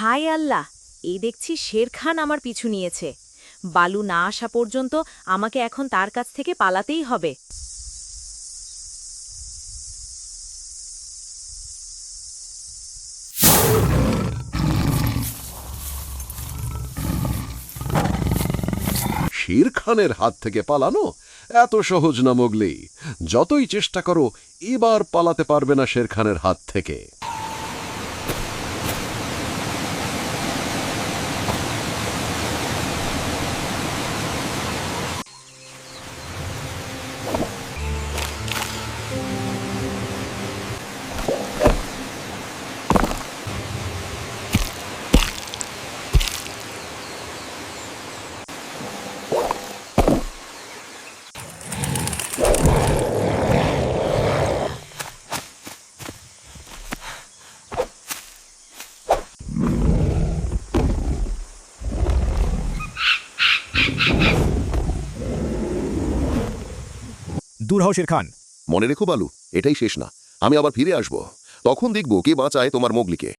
হায় আল্লাহ, এই দেখছি শের খান আমার পিছু নিয়েছে। বালু না আসা পর্যন্ত আমাকে এখন তার কাছ থেকে পালাতেই হবে। শির খানের হাত থেকে পালানো? এত সহজ না মোগলি। যতই চেষ্টা করো, এবার পালাতে পারবে না শের খানের হাত থেকে। দূর হও খান। মনে রেখো বালু, এটাই শেষ না। আমি আবার ফিরে আসব। তখন দেখব কে বাঁচায় তোমার মোগলিকে।